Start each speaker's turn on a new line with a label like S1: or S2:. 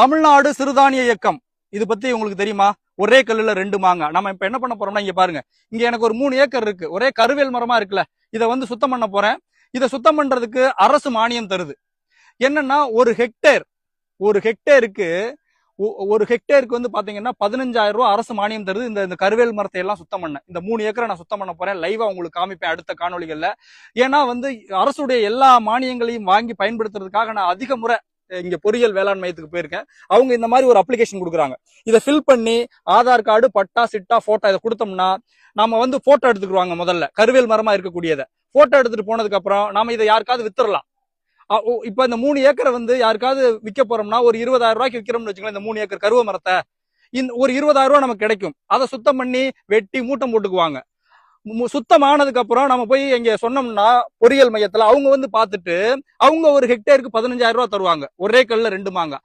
S1: தமிழ்நாடு சிறுதானிய இயக்கம். இது பத்தி உங்களுக்கு தெரியுமா? ஒரே கல்லுல ரெண்டு மாங்க. நம்ம இப்ப என்ன பண்ண போறோம்னா இங்க பாருங்க. இங்க எனக்கு ஒரு மூணு ஏக்கர் இருக்கு. ஒரே கருவேல் மரமா இருக்குல்ல. இதை வந்து சுத்தம் பண்ண போறேன். இதை சுத்தம் பண்றதுக்கு அரசு மானியம் தருது. என்னன்னா ஒரு ஹெக்டேர் ஒரு ஹெக்டேருக்கு ஒ- ஒரு ஹெக்டேருக்கு வந்து பாத்தீங்கன்னா பதினஞ்சாயிரம் ரூபாய் அரசு மானியம் தருது. இந்த இந்த கருவேல் மரத்தை எல்லாம் சுத்தம் பண்ண. இந்த மூணு ஏக்கரை நான் சுத்தம் பண்ண போறேன். லைவா உங்களுக்கு காமிப்பேன் அடுத்த காணொலிகள்ல ஏன்னா வந்து அரசுடைய எல்லா மானியங்களையும் வாங்கி பயன்படுத்துறதுக்காக நான் அதிக முறை இங்க பொறியியல் வேளாண் மையத்துக்கு போயிருக்கேன். அவங்க இந்த மாதிரி ஒரு அப்ளிகேஷன் கொடுக்குறாங்க. இதை ஃபில் பண்ணி ஆதார் கார்டு பட்டா சிட்டா போட்டோ இதை கொடுத்தோம்னா நாம வந்து போட்டோ எடுத்துக்குவாங்க முதல்ல. கருவேல் மரமா இருக்கக்கூடியதை. போட்டோ எடுத்துட்டு போனதுக்கு அப்புறம் நாம இதை யாருக்காவது வித்துறலாம் அ- ஓ, இப்ப இந்த மூணு ஏக்கரை வந்து யாருக்காவது விற்க போறோம்னா ஒரு இருபதாயிரம் ரூபாய்க்கு விற்கிறோம்னு வச்சுக்கோங்களேன் இந்த மூணு ஏக்கர் கருவ மரத்தை. இந்த ஒரு இருபதாயிரம் ரூபாய் நமக்கு கிடைக்கும். அதை சுத்தம் பண்ணி வெட்டி மூட்டம் போட்டுக்குவாங்க. சுத்தமானதுக்கு அப்புறம் நம்ம போய் இங்க சொன்னோம்னா பொறியியல் மையத்துல அவங்க வந்து பார்த்துட்டு அவங்க ஒரு ஹெக்டேருக்கு பதினஞ்சாயிரம் ரூபாய் தருவாங்க. ஒரே கல்ல ரெண்டு மாங்க